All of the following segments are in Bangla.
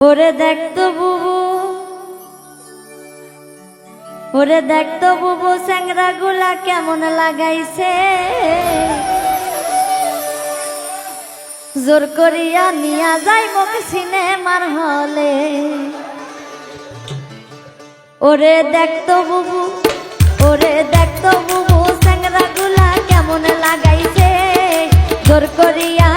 ওরে দেখতো বুবু, ওরে দেখতো বুবু স্যাংরা গুলা কেমন লাগাইছে। জোর করিয়া নিয়া যাই মোক সিনেমার হলে। ওরে দেখতো বুবু, ওরে দেখতো বুবু স্যাংরা গুলা কেমন লাগাইছে। জোর করিয়া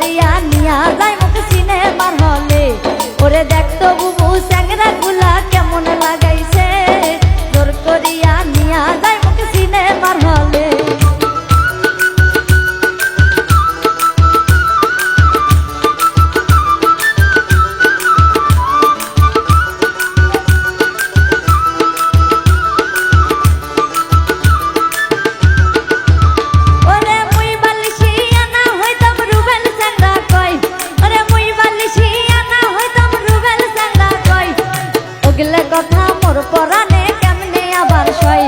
ริยาน কথা মোর পরাণে কেমনে আবার সয়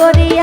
করিয়া